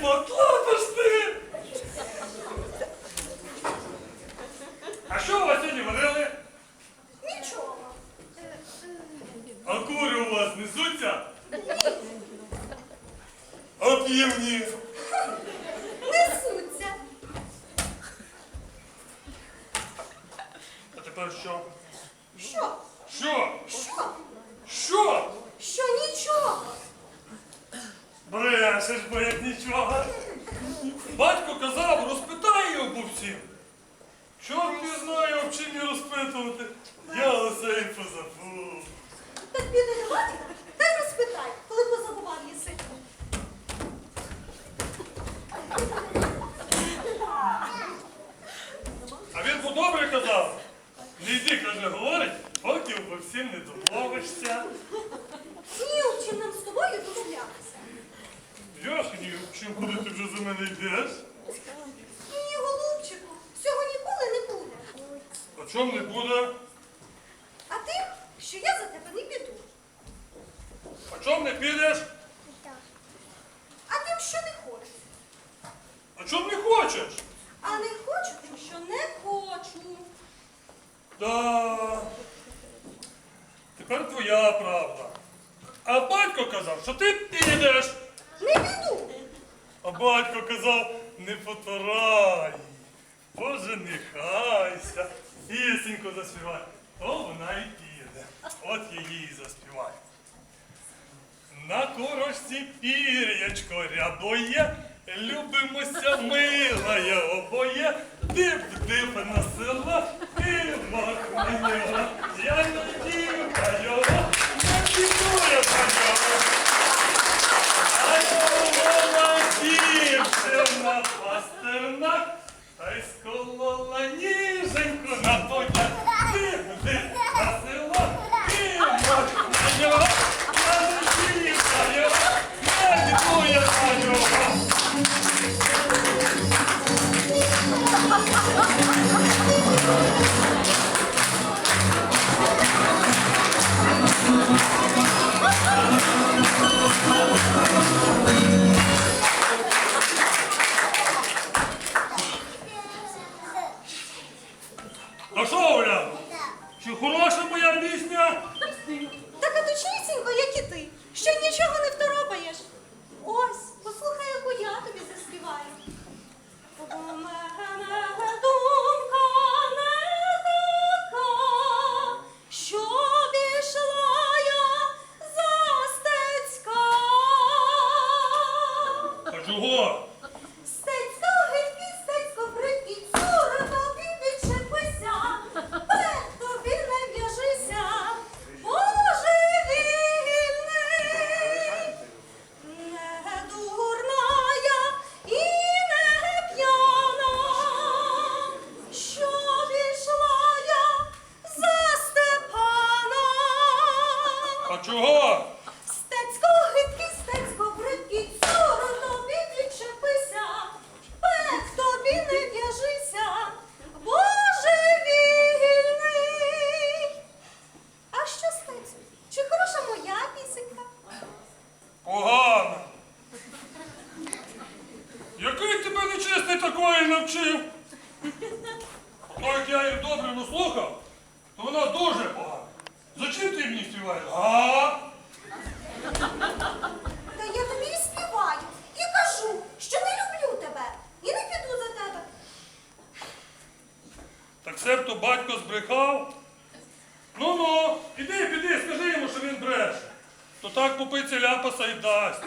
потлапиш ти! А що у вас сьогодні варили? Нічого. А кури у вас несуться? А півні? Несуться. А тепер що? Брешеш, бо як нічого. Батько казав, розпитай його по всім. Чорт не знає, об чим і розпитувати. Я усе і позабув. Так біди не батька, та й розпитай, коли позабував єси. А він по-добре казав. Не йди, каже, говорить, поки по всім не домовишся. Ні, чим нам з тобою домовлятися. Чим куди ти вже за мене йдеш? Ні, голубчику, всього ніколи не буде. А чом не буде? А тим, що я за тебе не піду. А чом не підеш? А тим, що не хочу. А чом не хочеш? А не хочу, тим, що не хочу. Да. Тепер твоя правда. А батько казав, що ти підеш. Не піду. А батько казав, не потурай. Боже, нехайся. Пісеньку заспівай. То вона і піде. От я їй заспіваю. На курочці пір'ячко рябоє, любимося милая обоє, дип-дип на села, і махмельова. Я не дівка його, не підує за нього. А його дівчина пастернак, та й сколола ніженьку А що, Оля? Чи хороша моя пісня? Так а точнісінько, як і ти, що нічого не второпаєш. Ось, послухай, яку я тобі заспіваю. У мене думка не така, щоб ішла я за Стецька. А чого? А чого? Стецько, гидкий, стецько, бридкий, цуро відчепися, пек тобі не в'яжися, Боже вільний. А що, стецько, чи хороша моя пісенька? Погано. Який тебе нечистий такої навчив? То як я її добре наслухав, то вона дуже погана. Зачем ти мені співаєш? А? Та я тобі і співаю, і кажу, що не люблю тебе, і не піду за тебе. Так себто батько збрехав? Ну-ну, іди, піди, скажи йому, що він бреше. То так попиться ляпаса і дасть.